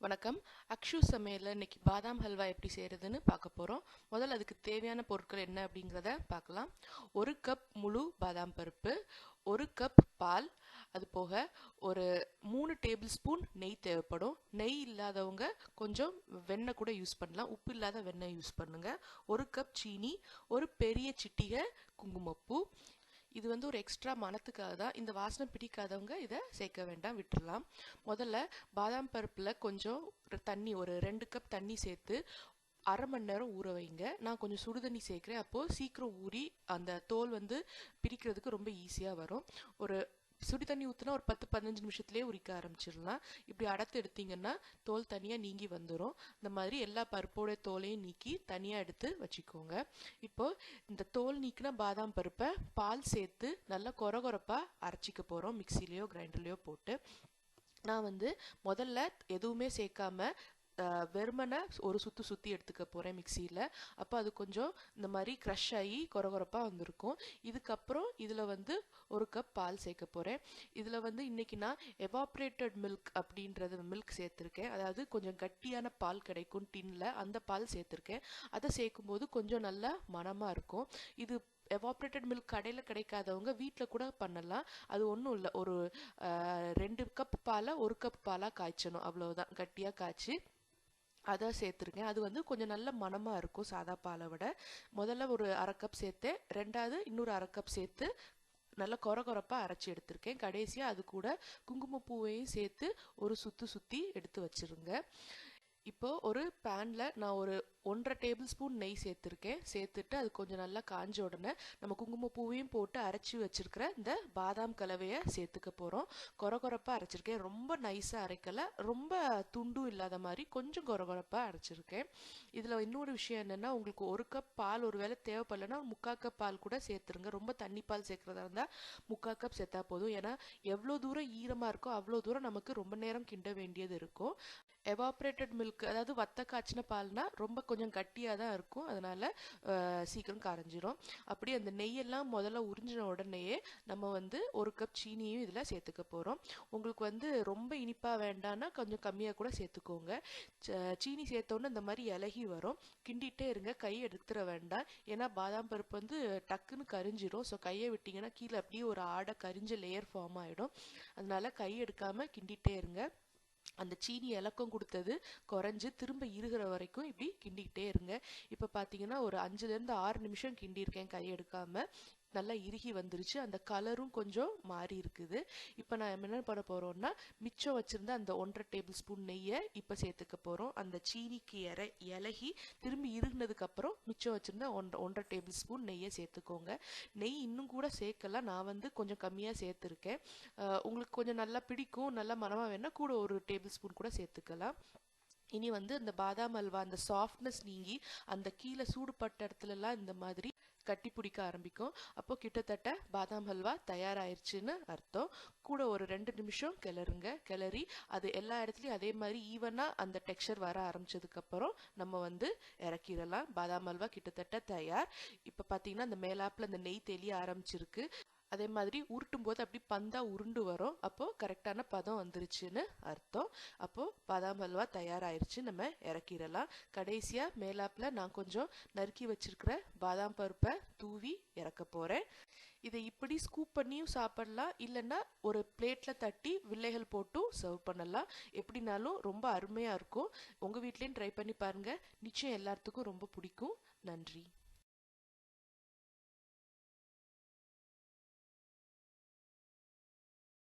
வணக்கம். அக்ஷு சமையலில் இன்றைக்கி பாதாம் ஹல்வா எப்படி செய்கிறதுன்னு பார்க்க போகிறோம் முதல்ல அதுக்கு தேவையான பொருட்கள் என்ன அப்படிங்கிறத பார்க்கலாம். ஒரு கப் முழு பாதாம் பருப்பு ஒரு கப் பால் அது போக ஒரு மூணு டேபிள் ஸ்பூன் நெய் தேவைப்படும். நெய் இல்லாதவங்க கொஞ்சம் வெண்ணெய் கூட யூஸ் பண்ணலாம். உப்பு இல்லாத வெண்ணெய் யூஸ் பண்ணுங்கள் ஒரு கப் சீனி ஒரு பெரிய சிட்டிகை குங்குமப்பூ இது வந்து ஒரு எக்ஸ்ட்ரா மணத்துக்காக தான். இந்த வாசனை பிடிக்காதவங்க இதை சேர்க்க வேண்டாம் விட்டுடலாம் முதல்ல பாதாம் பருப்பில் கொஞ்சம் தண்ணி ஒரு ரெண்டு கப் தண்ணி சேர்த்து அரை மணி நேரம் ஊற வைங்க. நான் கொஞ்சம் சுடு தண்ணி சேர்க்குறேன். அப்போது சீக்கிரம் ஊறி அந்த தோல் வந்து பிரிக்கிறதுக்கு ரொம்ப ஈஸியாக வரும். ஒரு சுடி தண்ணி ஊற்றினா ஒரு பத்து பதினஞ்சு நிமிஷத்துலேயே உரிக்க ஆரம்பிச்சிடலாம். இப்படி அடத்து எடுத்தீங்கன்னா தோல் தனியாக நீங்கி வந்துடும் இந்த மாதிரி எல்லா பருப்போட தோலையும் நீக்கி தனியாக எடுத்து வச்சுக்கோங்க. இப்போ இந்த தோல் நீக்கினா பாதாம் பருப்பை பால் சேர்த்து நல்லா கொர கொரப்பாக அரைச்சிக்க போகிறோம் மிக்சிலேயோ கிரைண்டர்லேயோ போட்டு. நான் வந்து முதல்ல எதுவுமே சேர்க்காம வெறுமனை ஒரு சுற்று சுற்றி எடுத்துக்க போகிறேன் மிக்சியில். அப்போ அது கொஞ்சம் இந்த மாதிரி க்ரஷ் ஆகி குறகுறப்பாக வந்திருக்கும். இதுக்கப்புறம் இதில் வந்து ஒரு கப் பால் சேர்க்க போகிறேன் இதில் வந்து இன்றைக்கி நான் எவாப்ரேட்டட் மில்க் அப்படின்றது மில்க் சேர்த்துருக்கேன். அதாவது கொஞ்சம் கட்டியான பால் கிடைக்கும் டின்னில் அந்த பால் சேர்த்துருக்கேன். அதை சேர்க்கும்போது கொஞ்சம் நல்லா மனமாக இருக்கும். இது எவாப்ரேட்டட் மில்க் கடையில் கிடைக்காதவங்க வீட்டில் கூட பண்ணலாம். அது ஒன்றும் இல்லை. ஒரு ரெண்டு கப் பாலை ஒரு கப் பாலாக காய்ச்சணும். அவ்வளோதான் கட்டியாக காய்ச்சி அதை சேர்த்துருக்கேன். அது வந்து கொஞ்சம் நல்ல மனமாக இருக்கும் சாதா பாலை விட. முதல்ல ஒரு அரை கப் சேர்த்தேன். ரெண்டாவது இன்னொரு அரை கப் சேர்த்து நல்லா கொர கொரப்பாக அரைச்சி எடுத்திருக்கேன். கடைசியாக அது கூட குங்குமப்பூவையும் சேர்த்து ஒரு சுற்றி சுற்றி எடுத்து வச்சுருங்க. இப்போ ஒரு பேனில் நான் ஒரு ஒன்றரை டேபிள் ஸ்பூன் நெய் சேர்த்துருக்கேன். சேர்த்துட்டு அது கொஞ்சம் நல்லா காஞ்ச உடனே நம்ம குங்குமப்பூவையும் போட்டு அரைச்சி வச்சிருக்கிற இந்த பாதாம் கலவையை சேர்த்துக்க போகிறோம் கொர கொரப்பாக அரைச்சிருக்கேன். ரொம்ப நைஸாக அரைக்கலை. ரொம்ப துண்டும் இல்லாத மாதிரி கொஞ்சம் கொர கொரப்பாக அரைச்சிருக்கேன். இதில் இன்னொரு விஷயம் என்னென்னா உங்களுக்கு ஒரு கப் பால் ஒரு வேளை தேவைப்படலைன்னா முக்கால் கப் பால் கூட சேர்த்துருங்க. ரொம்ப தண்ணி பால் சேர்க்குறதா இருந்தால் முக்கால் கப் சேர்த்தா போதும். ஏன்னா எவ்வளோ தூரம் ஈரமாக இருக்கோ அவ்வளோ தூரம் நமக்கு ரொம்ப நேரம் கிண்ட வேண்டியது இருக்கும். எவாப்ரேட்டட் மில்க் அதாவது வத்த காய்ச்சின பால்னால் ரொம்ப கொஞ்சம் கொஞ்சம் கட்டியாக தான் இருக்கும். அதனால் சீக்கிரம் கரைஞ்சிரும். அப்படி அந்த நெய்யெல்லாம் முதல்ல உறிஞ்சின உடனேயே நம்ம வந்து ஒரு கப் சீனியும் இதில் சேர்த்துக்க போகிறோம் உங்களுக்கு வந்து ரொம்ப இனிப்பாக வேண்டான்னா கொஞ்சம் கம்மியாக கூட சேர்த்துக்கோங்க. சீனி சேர்த்தோன்னே இந்த மாதிரி இலகி வரும். கிண்டிகிட்டே இருங்க. கையை எடுத்துட வேண்டாம். ஏன்னா பாதாம் பருப்பு வந்து டக்குன்னு கரிஞ்சிரும். ஸோ கையை விட்டிங்கன்னா கீழே அப்படியே ஒரு ஆடை கரிஞ்ச லேயர் ஃபார்ம் ஆகிடும் அதனால கை எடுக்காமல் கிண்டிகிட்டே இருங்க. அந்த சீனி இலக்கம் கொடுத்தது குறைஞ்சி திரும்ப இருகிற வரைக்கும் இப்படி கிண்டிக்கிட்டே இருங்க. இப்போ பார்த்தீங்கன்னா ஒரு அஞ்சுலேருந்து ஆறு நிமிஷம் கிண்டியிருக்கேன் கை எடுக்காமல் நல்லா இறுகி வந்துருச்சு. அந்த கலரும் கொஞ்சம் மாறி இருக்குது. இப்போ நான் என்ன பண்ண போகிறோம்னா மிச்சம் வச்சுருந்த அந்த ஒன்றரை டேபிள் ஸ்பூன் நெய்யை இப்போ சேர்த்துக்க போகிறோம் அந்த சீனிக்கு இற இலகி திரும்பி இறுகுனதுக்கப்புறம் மிச்சம் வச்சுருந்த ஒன்றரை ஒன்றரை டேபிள் ஸ்பூன் நெய்யை சேர்த்துக்கோங்க. நெய் இன்னும் கூட சேர்க்கலாம் நான் வந்து கொஞ்சம் கம்மியாக சேர்த்துருக்கேன். உங்களுக்கு கொஞ்சம் நல்லா பிடிக்கும் நல்லா மனமாக வேணால் கூட ஒரு டேபிள் ஸ்பூன் கூட சேர்த்துக்கலாம். இனி வந்து அந்த பாதாம் அல்வா அந்த சாஃப்ட்னஸ் நீங்கி அந்த கீழே சூடுபட்ட இடத்துலலாம் இந்த மாதிரி கட்டி பிடிக்க ஆரம்பிக்கும். அப்போ கிட்டத்தட்ட பாதாம் ஹல்வா தயாராயிருச்சுன்னு அர்த்தம். கூட ஒரு ரெண்டு நிமிஷம் கிளறுங்க. கிளறி அது எல்லா இடத்துலையும் அதே மாதிரி ஈவனாக அந்த டெக்ஸ்சர் வர ஆரம்பிச்சதுக்கப்புறம் நம்ம வந்து இறக்கிடலாம். பாதாம் ஹல்வா கிட்டத்தட்ட தயார். இப்போ பார்த்தீங்கன்னா அந்த மேலாப்பில் அந்த நெய் தெளிய ஆரம்பிச்சிருக்கு. அதே மாதிரி உருட்டும் போது அப்படி பந்தா உருண்டு வரும். அப்போ கரெக்டான பதம் வந்துருச்சுன்னு அர்த்தம். அப்போ பாதாம் அல்வா தயாராயிருச்சு. நம்ம இறக்கிடலாம். கடைசியா மேலாப்புல நான் கொஞ்சம் நறுக்கி வச்சிருக்கிற பாதாம் பருப்பை தூவி இறக்க போறேன். இதை இப்படி ஸ்கூப் பண்ணியும் சாப்பிடலாம். இல்லைன்னா ஒரு பிளேட்ல தட்டி வில்லைகள் போட்டும் சர்வ் பண்ணலாம். எப்படினாலும் ரொம்ப அருமையா இருக்கும். உங்க வீட்லயும் ட்ரை பண்ணி பாருங்க. நிச்சயம் எல்லாத்துக்கும் ரொம்ப பிடிக்கும். நன்றி.